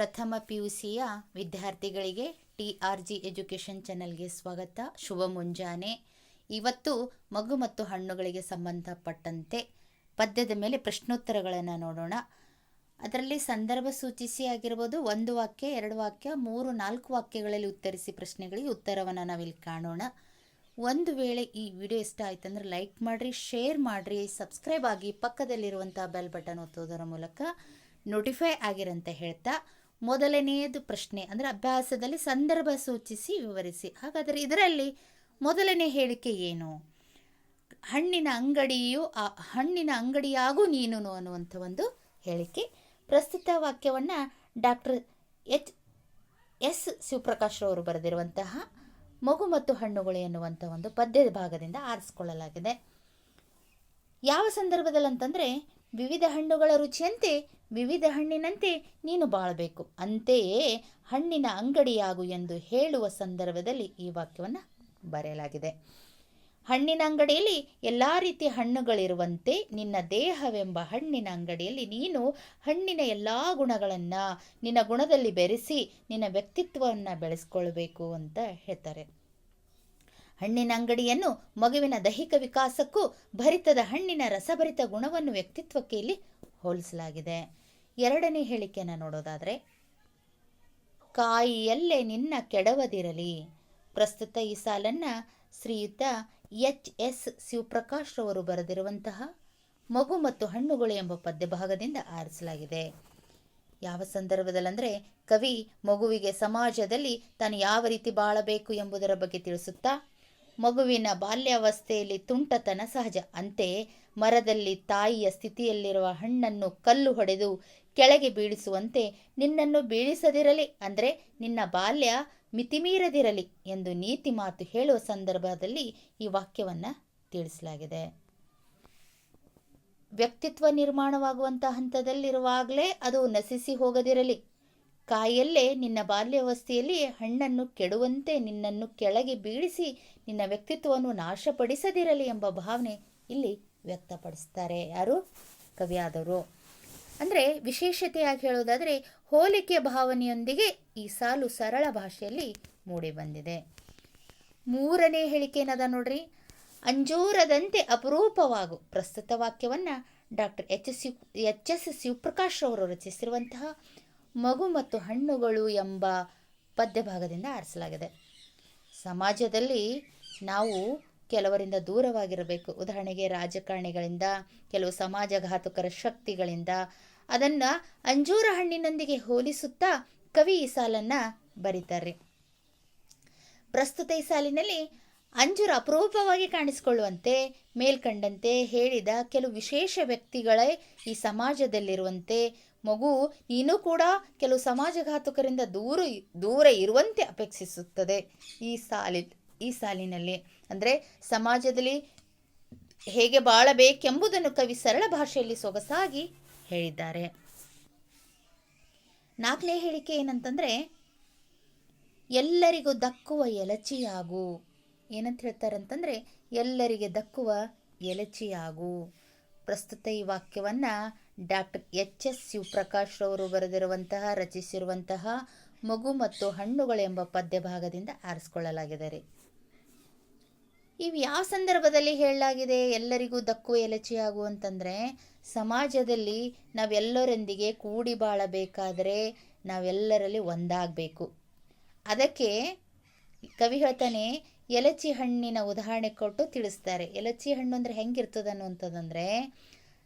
ಪ್ರಥಮ P U ಸಿಯ ವಿದ್ಯಾರ್ಥಿಗಳಿಗೆ ಟಿ ಆರ್ ಜಿ ಎಜುಕೇಷನ್ ಚಾನಲ್ಗೆ ಸ್ವಾಗತ. ಶುಭ ಮುಂಜಾನೆ. ಇವತ್ತು ಮಗು ಮತ್ತು ಹಣ್ಣುಗಳಿಗೆ ಸಂಬಂಧಪಟ್ಟಂತೆ ಪದ್ಯದ ಮೇಲೆ ಪ್ರಶ್ನೋತ್ತರಗಳನ್ನು ನೋಡೋಣ. ಅದರಲ್ಲಿ ಸಂದರ್ಭ ಸೂಚಿಸಿ ಆಗಿರ್ಬೋದು, ಒಂದು ವಾಕ್ಯ, ಎರಡು ವಾಕ್ಯ, ಮೂರು, ನಾಲ್ಕು ವಾಕ್ಯಗಳಲ್ಲಿ ಉತ್ತರಿಸಿ ಪ್ರಶ್ನೆಗಳಿಗೆ ಉತ್ತರವನ್ನು ನಾವಿಲ್ಲಿ ಕಾಣೋಣ. ಒಂದು ವೇಳೆ ಈ ವಿಡಿಯೋ ಇಷ್ಟ ಆಯ್ತು ಅಂದರೆ ಲೈಕ್ ಮಾಡಿರಿ, ಶೇರ್ ಮಾಡಿರಿ, ಸಬ್ಸ್ಕ್ರೈಬ್ ಆಗಿ ಪಕ್ಕದಲ್ಲಿರುವಂಥ ಬೆಲ್ ಬಟನ್ ಒತ್ತೋದರ ಮೂಲಕ ನೋಟಿಫೈ ಆಗಿರಂತ ಹೇಳ್ತಾ. ಮೊದಲನೆಯದು ಪ್ರಶ್ನೆ, ಅಂದರೆ ಅಭ್ಯಾಸದಲ್ಲಿ ಸಂದರ್ಭ ಸೂಚಿಸಿ ವಿವರಿಸಿ. ಹಾಗಾದರೆ ಇದರಲ್ಲಿ ಮೊದಲನೇ ಹೇಳಿಕೆ ಏನು? ಹಣ್ಣಿನ ಅಂಗಡಿಯು, ಆ ಹಣ್ಣಿನ ಅಂಗಡಿಯಾಗೂ ನೀನು ಅನ್ನುವಂಥ ಒಂದು ಹೇಳಿಕೆ. ಪ್ರಸ್ತುತ ವಾಕ್ಯವನ್ನು ಡಾಕ್ಟರ್ ಎಚ್ ಎಸ್ ಶಿವಪ್ರಕಾಶ್ ಅವರು ಬರೆದಿರುವಂತಹ ಮಗು ಮತ್ತು ಹಣ್ಣುಗಳು ಎನ್ನುವಂಥ ಒಂದು ಪದ್ಯದ ಭಾಗದಿಂದ ಆರಿಸಿಕೊಳ್ಳಲಾಗಿದೆ. ಯಾವ ಸಂದರ್ಭದಲ್ಲಿ ಅಂತಂದರೆ ವಿವಿಧ ಹಣ್ಣುಗಳ ರುಚಿಯಂತೆ ವಿವಿಧ ಹಣ್ಣಿನಂತೆ ನೀನು ಬಾಳಬೇಕು. ಅಂತೆಯೇ ಹಣ್ಣಿನ ಅಂಗಡಿಯಾಗು ಎಂದು ಹೇಳುವ ಸಂದರ್ಭದಲ್ಲಿ ಈ ವಾಕ್ಯವನ್ನು ಬರೆಯಲಾಗಿದೆ. ಹಣ್ಣಿನ ಅಂಗಡಿಯಲ್ಲಿ ಎಲ್ಲ ರೀತಿಯ ಹಣ್ಣುಗಳಿರುವಂತೆ ನಿನ್ನ ದೇಹವೆಂಬ ಹಣ್ಣಿನ ಅಂಗಡಿಯಲ್ಲಿ ನೀನು ಹಣ್ಣಿನ ಎಲ್ಲ ಗುಣಗಳನ್ನು ನಿನ್ನ ಗುಣದಲ್ಲಿ ಬೆರೆಸಿ ನಿನ್ನ ವ್ಯಕ್ತಿತ್ವವನ್ನು ಬೆಳೆಸ್ಕೊಳ್ಬೇಕು ಅಂತ ಹೇಳ್ತಾರೆ. ಹಣ್ಣಿನ ಅಂಗಡಿಯನ್ನು ಮಗುವಿನ ದೈಹಿಕ ವಿಕಾಸಕ್ಕೂ ಭರಿತದ ಹಣ್ಣಿನ ರಸಭರಿತ ಗುಣವನ್ನು ವ್ಯಕ್ತಿತ್ವಕ್ಕೆ ಇಲ್ಲಿ ಹೋಲಿಸಲಾಗಿದೆ. ಎರಡನೇ ಹೇಳಿಕೆಯನ್ನು ನೋಡೋದಾದರೆ, ಕಾಯಿಯಲ್ಲೇ ನಿನ್ನ ಕೆಡವದಿರಲಿ. ಪ್ರಸ್ತುತ ಈ ಸಾಲನ್ನು ಶ್ರೀಯುತ ಎಚ್ ಎಸ್ ಶಿವಪ್ರಕಾಶ್ ರವರು ಬರೆದಿರುವಂತಹ ಮಗು ಮತ್ತು ಹಣ್ಣುಗಳು ಎಂಬ ಪದ್ಯಭಾಗದಿಂದ ಆರಿಸಲಾಗಿದೆ. ಯಾವ ಸಂದರ್ಭದಲ್ಲಂದರೆ, ಕವಿ ಮಗುವಿಗೆ ಸಮಾಜದಲ್ಲಿ ತಾನು ಯಾವ ರೀತಿ ಬಾಳಬೇಕು ಎಂಬುದರ ಬಗ್ಗೆ ತಿಳಿಸುತ್ತಾ ಮಗುವಿನ ಬಾಲ್ಯಾವಸ್ಥೆಯಲ್ಲಿ ತುಂಟತನ ಸಹಜ. ಅಂತೆಯೇ ಮರದಲ್ಲಿ ತಾಯಿಯ ಸ್ಥಿತಿಯಲ್ಲಿರುವ ಹಣ್ಣನ್ನು ಕಲ್ಲು ಹೊಡೆದು ಕೆಳಗೆ ಬೀಳಿಸುವಂತೆ ನಿನ್ನನ್ನು ಬೀಳಿಸದಿರಲಿ, ಅಂದರೆ ನಿನ್ನ ಬಾಲ್ಯ ಮಿತಿಮೀರದಿರಲಿ ಎಂದು ನೀತಿ ಮಾತು ಹೇಳುವ ಸಂದರ್ಭದಲ್ಲಿ ಈ ವಾಕ್ಯವನ್ನು ತಿಳಿಸಲಾಗಿದೆ. ವ್ಯಕ್ತಿತ್ವ ನಿರ್ಮಾಣವಾಗುವಂಥ ಹಂತದಲ್ಲಿರುವಾಗಲೇ ಅದು ನಶಿಸಿ ಹೋಗದಿರಲಿ ಕಾಯಲ್ಲೇ ನಿನ್ನ ಬಾಲ್ಯಾವಸ್ಥೆಯಲ್ಲಿ ಹಣ್ಣನ್ನು ಕೆಡುವಂತೆ ನಿನ್ನನ್ನು ಕೆಳಗೆ ಬೀಳಿಸಿ ನಿನ್ನ ವ್ಯಕ್ತಿತ್ವವನ್ನು ನಾಶಪಡಿಸದಿರಲಿ ಎಂಬ ಭಾವನೆ ಇಲ್ಲಿ ವ್ಯಕ್ತಪಡಿಸ್ತಾರೆ. ಯಾರು? ಕವಿಯಾದವರು. ಅಂದರೆ ವಿಶೇಷತೆಯಾಗಿ ಹೇಳೋದಾದರೆ ಹೋಲಿಕೆ ಭಾವನೆಯೊಂದಿಗೆ ಈ ಸಾಲು ಸರಳ ಭಾಷೆಯಲ್ಲಿ ಮೂಡಿಬಂದಿದೆ. ಮೂರನೇ ಹೇಳಿಕೆ ಏನದ ನೋಡ್ರಿ? ಅಂಜೂರದಂತೆ ಅಪರೂಪವಾಗು ಪ್ರಸ್ತುತ ವಾಕ್ಯವನ್ನು doctor H S H S Shivaprakash ಅವರು ರಚಿಸಿರುವಂತಹ ಮಗು ಮತ್ತು ಹಣ್ಣುಗಳು ಎಂಬ ಪದ್ಯಭಾಗದಿಂದ ಆರಿಸಲಾಗಿದೆ. ಸಮಾಜದಲ್ಲಿ ನಾವು ಕೆಲವರಿಂದ ದೂರವಾಗಿರಬೇಕು. ಉದಾಹರಣೆಗೆ ರಾಜಕಾರಣಿಗಳಿಂದ, ಕೆಲವು ಸಮಾಜಘಾತುಕರ ಶಕ್ತಿಗಳಿಂದ. ಅದನ್ನು ಅಂಜೂರ ಹಣ್ಣಿನೊಂದಿಗೆ ಹೋಲಿಸುತ್ತಾ ಕವಿ ಈ ಸಾಲನ್ನು ಬರೀತಾರೆ. ಪ್ರಸ್ತುತ ಈ ಸಾಲಿನಲ್ಲಿ ಅಂಜೂರ ಅಪರೂಪವಾಗಿ ಕಾಣಿಸಿಕೊಳ್ಳುವಂತೆ, ಮೇಲ್ಕಂಡಂತೆ ಹೇಳಿದ ಕೆಲವು ವಿಶೇಷ ವ್ಯಕ್ತಿಗಳೇ ಈ ಸಮಾಜದಲ್ಲಿರುವಂತೆ ಮಗು, ನೀನು ಕೂಡ ಕೆಲವು ಸಮಾಜಘಾತಕರಿಂದ ದೂರ ದೂರ ಇರುವಂತೆ ಅಪೇಕ್ಷಿಸುತ್ತದೆ. ಈ ಸಾಲಿ ಈ ಸಾಲಿನಲ್ಲಿ ಅಂದರೆ ಸಮಾಜದಲ್ಲಿ ಹೇಗೆ ಬಾಳಬೇಕೆಂಬುದನ್ನು ಕವಿ ಸರಳ ಭಾಷೆಯಲ್ಲಿ ಸೊಗಸಾಗಿ ಹೇಳಿದ್ದಾರೆ. ನಾಲ್ಕನೇ ಹೇಳಿಕೆ ಏನಂತಂದರೆ, ಎಲ್ಲರಿಗೂ ದಕ್ಕುವ ಎಲಚಿಯಾಗು. ಏನಂತ ಹೇಳ್ತಾರಂತಂದರೆ, ಎಲ್ಲರಿಗೆ ದಕ್ಕುವ ಎಲಚಿಯಾಗು. ಪ್ರಸ್ತುತ ಈ ವಾಕ್ಯವನ್ನು ಡಾಕ್ಟರ್ ಎಚ್ ಎಸ್ ಶಿವಪ್ರಕಾಶ್ ರವರು ಬರೆದಿರುವಂತಹ, ರಚಿಸಿರುವಂತಹ ಮಗು ಮತ್ತು ಹಣ್ಣುಗಳೆಂಬ ಪದ್ಯಭಾಗದಿಂದ ಆರಿಸ್ಕೊಳ್ಳಲಾಗಿದೆ ರೀ. ಇವು ಯಾವ ಸಂದರ್ಭದಲ್ಲಿ ಹೇಳಲಾಗಿದೆ, ಎಲ್ಲರಿಗೂ ದಕ್ಕು ಎಲಚಿಯಾಗು ಅಂತಂದರೆ, ಸಮಾಜದಲ್ಲಿ ನಾವೆಲ್ಲರೊಂದಿಗೆ ಕೂಡಿ ಬಾಳಬೇಕಾದರೆ ನಾವೆಲ್ಲರಲ್ಲಿ ಒಂದಾಗಬೇಕು. ಅದಕ್ಕೆ ಕವಿ ಹೇಳ್ತಾನೆ ಎಲಚಿ ಹಣ್ಣಿನ ಉದಾಹರಣೆ ಕೊಟ್ಟು ತಿಳಿಸ್ತಾರೆ. ಎಲಚಿ ಹಣ್ಣು ಅಂದರೆ ಹೆಂಗಿರ್ತದೆ ಅನ್ನುವಂಥದ್ದಂದರೆ,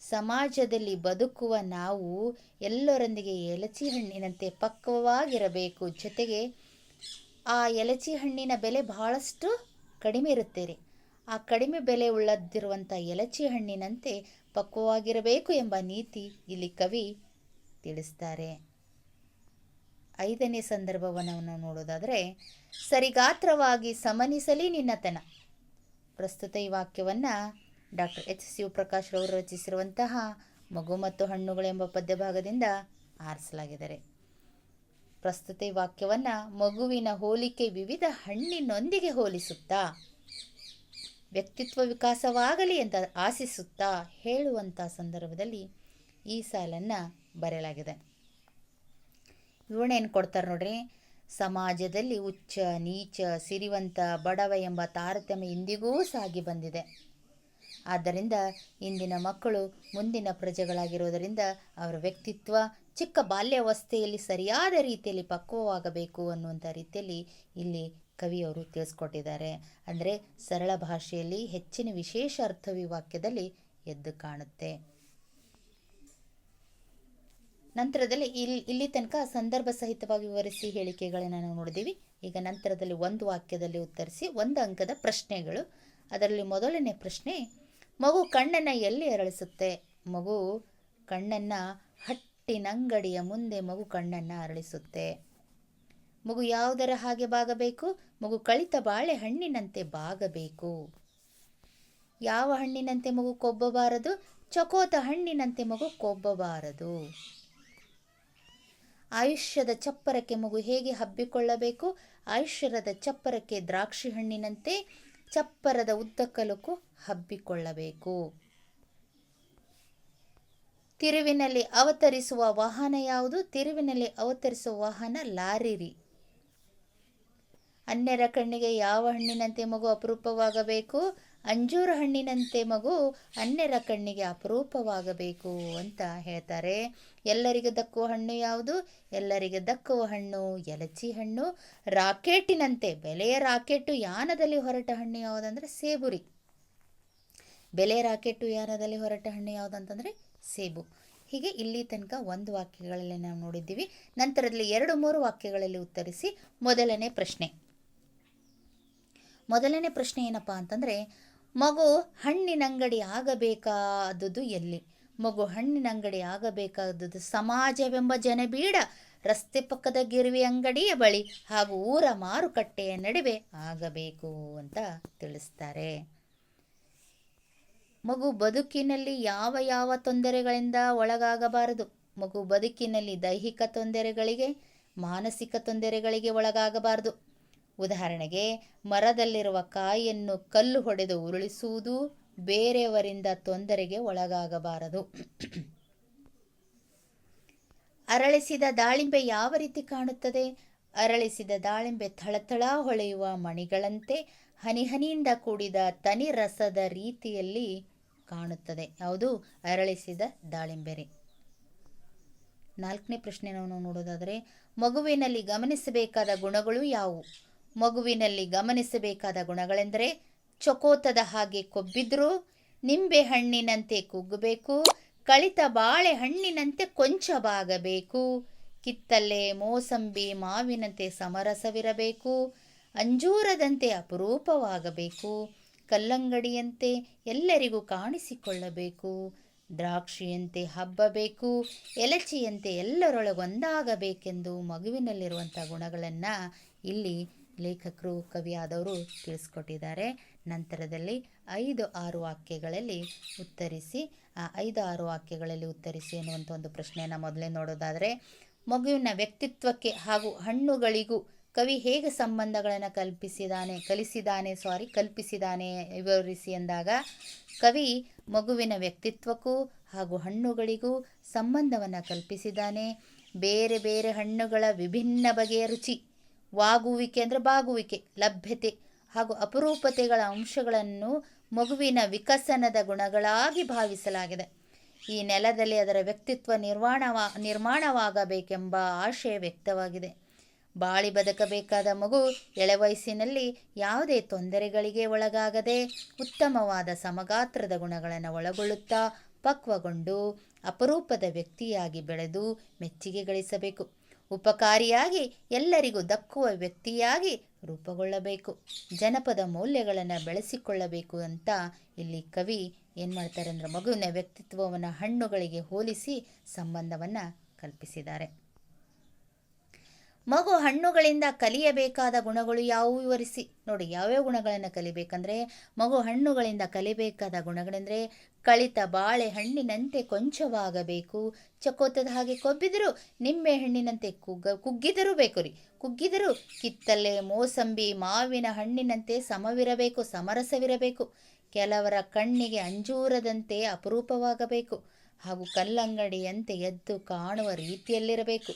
ಸಮಾಜದಲ್ಲಿ ಬದುಕುವ ನಾವು ಎಲ್ಲರೊಂದಿಗೆ ಎಲಚಿ ಹಣ್ಣಿನಂತೆ ಪಕ್ವವಾಗಿರಬೇಕು. ಜೊತೆಗೆ ಆ ಎಲಚಿ ಹಣ್ಣಿನ ಬೆಲೆ ಬಹಳಷ್ಟು ಕಡಿಮೆ ಇರುತ್ತೆ ರೀ ಆ ಕಡಿಮೆ ಬೆಲೆ ಉಳ್ಳದಿರುವಂಥ ಎಲಚಿ ಹಣ್ಣಿನಂತೆ ಪಕ್ವವಾಗಿರಬೇಕು ಎಂಬ ನೀತಿ ಇಲ್ಲಿ ಕವಿ ತಿಳಿಸ್ತಾರೆ. ಐದನೇ ಸಂದರ್ಭವನ್ನು ನೋಡೋದಾದರೆ, ಸರಿಗಾತ್ರವಾಗಿ ಸಮನಿಸಲಿ ನಿನ್ನತನ. ಪ್ರಸ್ತುತ ಈ ವಾಕ್ಯವನ್ನು ಡಾಕ್ಟರ್ ಎಚ್. ಶಿವಪ್ರಕಾಶ್ ರವರು ರಚಿಸಿರುವಂತಹ ಮಗು ಮತ್ತು ಹಣ್ಣುಗಳೆಂಬ ಪದ್ಯಭಾಗದಿಂದ ಆರಿಸಲಾಗಿದ್ದಾರೆ. ಪ್ರಸ್ತುತ ಈ ವಾಕ್ಯವನ್ನು ಮಗುವಿನ ಹೋಲಿಕೆ ವಿವಿಧ ಹಣ್ಣಿನೊಂದಿಗೆ ಹೋಲಿಸುತ್ತಾ, ವ್ಯಕ್ತಿತ್ವ ವಿಕಾಸವಾಗಲಿ ಅಂತ ಆಶಿಸುತ್ತಾ ಹೇಳುವಂಥ ಸಂದರ್ಭದಲ್ಲಿ ಈ ಸಾಲನ್ನು ಬರೆಯಲಾಗಿದೆ. ವಿವರಣೆಯನ್ನು ಕೊಡ್ತಾರೆ ನೋಡ್ರಿ? ಸಮಾಜದಲ್ಲಿ ಉಚ್ಚ, ನೀಚ, ಸಿರಿವಂತ, ಬಡವ ಎಂಬ ತಾರತಮ್ಯ ಇಂದಿಗೂ ಸಾಗಿ ಬಂದಿದೆ. ಆದ್ದರಿಂದ ಇಂದಿನ ಮಕ್ಕಳು ಮುಂದಿನ ಪ್ರಜೆಗಳಾಗಿರೋದರಿಂದ ಅವರ ವ್ಯಕ್ತಿತ್ವ ಚಿಕ್ಕ ಬಾಲ್ಯಾವಸ್ಥೆಯಲ್ಲಿ ಸರಿಯಾದ ರೀತಿಯಲ್ಲಿ ಪಕ್ವವಾಗಬೇಕು ಅನ್ನುವಂಥ ರೀತಿಯಲ್ಲಿ ಇಲ್ಲಿ ಕವಿಯವರು ತಿಳಿಸ್ಕೊಟ್ಟಿದ್ದಾರೆ. ಅಂದರೆ ಸರಳ ಭಾಷೆಯಲ್ಲಿ ಹೆಚ್ಚಿನ ವಿಶೇಷ ಅರ್ಥವಿ ವಾಕ್ಯದಲ್ಲಿ ಎದ್ದು ಕಾಣುತ್ತೆ. ನಂತರದಲ್ಲಿ ಇಲ್ಲಿ ಇಲ್ಲಿ ತನಕ ಸಂದರ್ಭ ಸಹಿತವಾಗಿ ವಿವರಿಸಿ ಹೇಳಿಕೆಗಳನ್ನು ನಾವು ನೋಡಿದ್ದೀವಿ ಈಗ ನಂತರದಲ್ಲಿ ಒಂದು ವಾಕ್ಯದಲ್ಲಿ ಉತ್ತರಿಸಿ, ಒಂದು ಅಂಕದ ಪ್ರಶ್ನೆಗಳು. ಅದರಲ್ಲಿ ಮೊದಲನೇ ಪ್ರಶ್ನೆ, ಮಗು ಕಣ್ಣನ್ನು ಎಲ್ಲಿ ಅರಳಿಸುತ್ತೆ? ಮಗು ಕಣ್ಣನ್ನು ಹಟ್ಟಿನಂಗಡಿಯ ಮುಂದೆ ಮಗು ಕಣ್ಣನ್ನು ಅರಳಿಸುತ್ತೆ. ಮಗು ಯಾವುದರ ಹಾಗೆ ಬಾಗಬೇಕು? ಮಗು ಕಳಿತ ಬಾಳೆಹಣ್ಣಿನಂತೆ ಬಾಗಬೇಕು. ಯಾವ ಹಣ್ಣಿನಂತೆ ಮಗು ಕೊಬ್ಬಬಾರದು? ಚಕೋತ ಹಣ್ಣಿನಂತೆ ಮಗು ಕೊಬ್ಬಬಾರದು. ಆಯುಷ್ಯದ ಚಪ್ಪರಕ್ಕೆ ಮಗು ಹೇಗೆ ಹಬ್ಬಿಕೊಳ್ಳಬೇಕು? ಆಯುಷ್ಯದ ಚಪ್ಪರಕ್ಕೆ ದ್ರಾಕ್ಷಿ ಹಣ್ಣಿನಂತೆ ಚಪ್ಪರದ ಉದ್ದಕ್ಕಲಕ್ಕೂ ಹಬ್ಬಿಕೊಳ್ಳಬೇಕು. ತಿರುವಿನಲ್ಲಿ ಅವತರಿಸುವ ವಾಹನ ಯಾವುದು? ತಿರುವಿನಲ್ಲಿ ಅವತರಿಸುವ ವಾಹನ ಲಾರಿರಿ. ಅನ್ಯರ ಕಣ್ಣಿಗೆ ಯಾವ ಹಣ್ಣಿನಂತೆ ಮಗು ಅಪರೂಪವಾಗಬೇಕು? ಅಂಜೂರ ಹಣ್ಣಿನಂತೆ ಮಗು ಅನ್ಯರ ಕಣ್ಣಿಗೆ ಅಪರೂಪವಾಗಬೇಕು ಅಂತ ಹೇಳ್ತಾರೆ. ಎಲ್ಲರಿಗೆ ದಕ್ಕುವ ಹಣ್ಣು ಯಾವುದು? ಎಲ್ಲರಿಗೆ ದಕ್ಕುವ ಹಣ್ಣು ಎಲಚಿ ಹಣ್ಣು. ರಾಕೆಟಿನಂತೆ, ಬೆಲೆಯ ರಾಕೆಟು ಯಾನದಲ್ಲಿ ಹೊರಟ ಹಣ್ಣು ಯಾವುದಂದ್ರೆ ಸೇಬುರಿ. ಬೆಲೆ ರಾಕೆಟು ಯಾನದಲ್ಲಿ ಹೊರಟ ಹಣ್ಣು ಯಾವುದಂತಂದರೆ ಸೇಬು. ಹೀಗೆ ಇಲ್ಲಿ ತನಕ ಒಂದು ವಾಕ್ಯಗಳಲ್ಲಿ ನಾವು ನೋಡಿದ್ದೀವಿ. ನಂತರದಲ್ಲಿ ಎರಡು ಮೂರು ವಾಕ್ಯಗಳಲ್ಲಿ ಉತ್ತರಿಸಿ ಮೊದಲನೇ ಪ್ರಶ್ನೆ. ಮೊದಲನೇ ಪ್ರಶ್ನೆ ಏನಪ್ಪ ಅಂತಂದರೆ, ಮಗು ಹಣ್ಣಿನಂಗಡಿ ಆಗಬೇಕಾದದ್ದು ಎಲ್ಲಿ? ಮಗು ಹಣ್ಣಿನಂಗಡಿ ಆಗಬೇಕಾದದ್ದು ಸಮಾಜವೆಂಬ ಜನಬೀಡ ರಸ್ತೆ ಪಕ್ಕದ ಗಿರಿವಿ ಅಂಗಡಿಯ ಬಳಿ ಹಾಗೂ ಊರ ಮಾರುಕಟ್ಟೆಯ ನಡುವೆ ಆಗಬೇಕು ಅಂತ ತಿಳಿಸ್ತಾರೆ. ಮಗು ಬದುಕಿನಲ್ಲಿ ಯಾವ ಯಾವ ತೊಂದರೆಗಳಿಂದ ಒಳಗಾಗಬಾರದು? ಮಗು ಬದುಕಿನಲ್ಲಿ ದೈಹಿಕ ತೊಂದರೆಗಳಿಗೆ, ಮಾನಸಿಕ ತೊಂದರೆಗಳಿಗೆ ಒಳಗಾಗಬಾರದು. ಉದಾಹರಣೆಗೆ, ಮರದಲ್ಲಿರುವ ಕಾಯಿಯನ್ನು ಕಲ್ಲು ಹೊಡೆದು ಉರುಳಿಸುವುದು ಬೇರೆಯವರಿಂದ ತೊಂದರೆಗೆ ಒಳಗಾಗಬಾರದು. ಅರಳಿಸಿದ ದಾಳಿಂಬೆ ಯಾವ ರೀತಿ ಕಾಣುತ್ತದೆ? ಅರಳಿಸಿದ ದಾಳಿಂಬೆ ಥಳಥಳ ಹೊಳೆಯುವ ಮಣಿಗಳಂತೆ ಹನಿ ಹನಿಯಿಂದ ಕೂಡಿದ ತನಿ ರಸದ ರೀತಿಯಲ್ಲಿ ಕಾಣುತ್ತದೆ. ಯಾವುದು ಅರಳಿಸಿದ ದಾಳಿಂಬೆರೆ ನಾಲ್ಕನೇ ಪ್ರಶ್ನೆ ನಾವು ನೋಡೋದಾದರೆ, ಮಗುವಿನಲ್ಲಿ ಗಮನಿಸಬೇಕಾದ ಗುಣಗಳು ಯಾವುವು? ಮಗುವಿನಲ್ಲಿ ಗಮನಿಸಬೇಕಾದ ಗುಣಗಳೆಂದರೆ ಚೊಕೋತದ ಹಾಗೆ ಕೊಬ್ಬಿದ್ರೂ ನಿಂಬೆ ಹಣ್ಣಿನಂತೆ ಕುಗ್ಗಬೇಕು, ಕಳಿತ ಬಾಳೆ ಹಣ್ಣಿನಂತೆ ಕೊಂಚವಾಗಬೇಕು, ಕಿತ್ತಲೆ ಮೋಸಂಬಿ ಮಾವಿನಂತೆ ಸಮರಸವಿರಬೇಕು, ಅಂಜೂರದಂತೆ ಅಪರೂಪವಾಗಬೇಕು, ಕಲ್ಲಂಗಡಿಯಂತೆ ಎಲ್ಲರಿಗೂ ಕಾಣಿಸಿಕೊಳ್ಳಬೇಕು, ದ್ರಾಕ್ಷಿಯಂತೆ ಹಬ್ಬಬೇಕು, ಎಲಚಿಯಂತೆ ಎಲ್ಲರೊಳಗೊಂದಾಗಬೇಕೆಂದು ಮಗುವಿನಲ್ಲಿರುವಂಥ ಗುಣಗಳನ್ನು ಇಲ್ಲಿ ಲೇಖಕರು ಕವಿಯಾದವರು ತಿಳಿಸ್ಕೊಟ್ಟಿದ್ದಾರೆ. ನಂತರದಲ್ಲಿ ಐದು, ಆರು ವಾಕ್ಯಗಳಲ್ಲಿ ಉತ್ತರಿಸಿ, ಆ ಐದು, ಆರು ವಾಕ್ಯಗಳಲ್ಲಿ ಉತ್ತರಿಸಿ ಎನ್ನುವಂಥ ಒಂದು ಪ್ರಶ್ನೆಯನ್ನು ಮೊದಲೇ ನೋಡೋದಾದರೆ, ಮಗುವಿನ ವ್ಯಕ್ತಿತ್ವಕ್ಕೆ ಹಾಗೂ ಹಣ್ಣುಗಳಿಗೂ ಕವಿ ಹೇಗೆ ಸಂಬಂಧಗಳನ್ನು ಕಲ್ಪಿಸಿದಾನೆ, ಕಲಿಸಿದಾನೆ ಸಾರಿ ಕಲ್ಪಿಸಿದಾನೆ ವಿವರಿಸಿ ಎಂದಾಗ ಕವಿ ಮಗುವಿನ ವ್ಯಕ್ತಿತ್ವಕ್ಕೂ ಹಾಗೂ ಹಣ್ಣುಗಳಿಗೂ ಸಂಬಂಧವನ್ನು ಕಲ್ಪಿಸಿದಾನೆ. ಬೇರೆ ಬೇರೆ ಹಣ್ಣುಗಳ ವಿಭಿನ್ನ ಬಗೆಯ ರುಚಿ. ವಾಗುವಿಕೆ ಅಂದರೆ ಬಾಗುವಿಕೆ, ಲಭ್ಯತೆ ಹಾಗೂ ಅಪರೂಪತೆಗಳ ಅಂಶಗಳನ್ನು ಮಗುವಿನ ವಿಕಸನದ ಗುಣಗಳಾಗಿ ಭಾವಿಸಲಾಗಿದೆ. ಈ ನೆಲದಲ್ಲಿ ಅದರ ವ್ಯಕ್ತಿತ್ವ ನಿರ್ಮಾಣವಾ ನಿರ್ಮಾಣವಾಗಬೇಕೆಂಬ ಆಶಯ ವ್ಯಕ್ತವಾಗಿದೆ. ಬಾಳಿ ಬದುಕಬೇಕಾದ ಮಗು ಎಳೆವಯಸ್ಸಿನಲ್ಲಿ ಯಾವುದೇ ತೊಂದರೆಗಳಿಗೆ ಒಳಗಾಗದೆ ಉತ್ತಮವಾದ ಸಮಗಾತ್ರದ ಗುಣಗಳನ್ನು ಒಳಗೊಳ್ಳುತ್ತಾ ಪಕ್ವಗೊಂಡು ಅಪರೂಪದ ವ್ಯಕ್ತಿಯಾಗಿ ಬೆಳೆದು ಮೆಚ್ಚುಗೆ ಗಳಿಸಬೇಕು. ಉಪಕಾರಿಯಾಗಿ ಎಲ್ಲರಿಗೂ ದಕ್ಕುವ ವ್ಯಕ್ತಿಯಾಗಿ ರೂಪುಗೊಳ್ಳಬೇಕು. ಜನಪದ ಮೌಲ್ಯಗಳನ್ನು ಬೆಳೆಸಿಕೊಳ್ಳಬೇಕು ಅಂತ ಇಲ್ಲಿ ಕವಿ ಏನು ಮಾಡ್ತಾರೆ ಅಂದರೆ ಮಗುವಿನ ವ್ಯಕ್ತಿತ್ವವನ್ನು ಹಣ್ಣುಗಳಿಗೆ ಹೋಲಿಸಿ ಸಂಬಂಧವನ್ನು ಕಲ್ಪಿಸಿದ್ದಾರೆ. ಮಗು ಹಣ್ಣುಗಳಿಂದ ಕಲಿಯಬೇಕಾದ ಗುಣಗಳು ಯಾವುವು ವಿವರಿಸಿ. ನೋಡಿ, ಯಾವ್ಯಾವ ಗುಣಗಳನ್ನು ಕಲಿಬೇಕಂದ್ರೆ ಮಗು ಹಣ್ಣುಗಳಿಂದ ಕಲಿಬೇಕಾದ ಗುಣಗಳೆಂದರೆ ಕಳಿತ ಬಾಳೆ ಹಣ್ಣಿನಂತೆ ಕೊಂಚವಾಗಬೇಕು. ಚಕೋತದ ಹಾಗೆ ಕೊಬ್ಬಿದರೂ ನಿಂಬೆ ಹಣ್ಣಿನಂತೆ ಕುಗ್ಗ, ಕುಗ್ಗಿದರೂ ಬೇಕು ರೀ. ಕುಗ್ಗಿದರೂ ಕಿತ್ತಲೆ, ಮೋಸಂಬಿ, ಮಾವಿನ ಹಣ್ಣಿನಂತೆ ಸಮವಿರಬೇಕು, ಸಮರಸವಿರಬೇಕು. ಕೆಲವರ ಕಣ್ಣಿಗೆ ಅಂಜೂರದಂತೆ ಅಪರೂಪವಾಗಬೇಕು. ಹಾಗೂ ಕಲ್ಲಂಗಡಿಯಂತೆ ಎದ್ದು ಕಾಣುವ ರೀತಿಯಲ್ಲಿರಬೇಕು.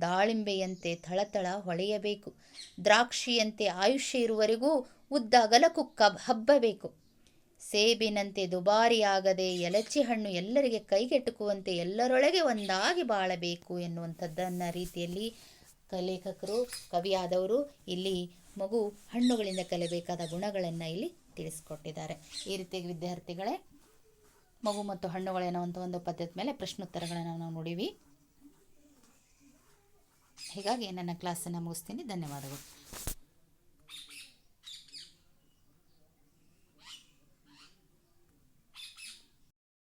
ದಾಳಿಂಬೆಯಂತೆ ಥಳಥಳ ಹೊಳೆಯಬೇಕು. ದ್ರಾಕ್ಷಿಯಂತೆ ಆಯುಷ್ಯ ಇರುವವರೆಗೂ ಉದ್ದಗಲಕ್ಕೂ ಕಬ್ ಹಬ್ಬಬೇಕು. ಸೇಬಿನಂತೆ ದುಬಾರಿಯಾಗದೆ ಎಲಚಿ ಹಣ್ಣು ಎಲ್ಲರಿಗೆ ಕೈಗೆಟುಕುವಂತೆ ಎಲ್ಲರೊಳಗೆ ಒಂದಾಗಿ ಬಾಳಬೇಕು ಎನ್ನುವಂಥದ್ದನ್ನ ರೀತಿಯಲ್ಲಿ ಲೇಖಕರು ಕವಿಯಾದವರು ಇಲ್ಲಿ ಮಗು ಹಣ್ಣುಗಳಿಂದ ಕಲಿಬೇಕಾದ ಗುಣಗಳನ್ನು ಇಲ್ಲಿ ತಿಳಿಸ್ಕೊಟ್ಟಿದ್ದಾರೆ. ಈ ರೀತಿಯಾಗಿ ವಿದ್ಯಾರ್ಥಿಗಳೇ, ಮಗು ಮತ್ತು ಹಣ್ಣುಗಳು ಎನ್ನುವಂಥ ಒಂದು ಪದ್ಧತಿ ಮೇಲೆ ಪ್ರಶ್ನೋತ್ತರಗಳನ್ನು ನಾವು ನೋಡಿವಿ. ಹೀಗಾಗಿ ನನ್ನ ಕ್ಲಾಸನ್ನು ಮುಗಿಸ್ತೀನಿ. ಧನ್ಯವಾದಗಳು.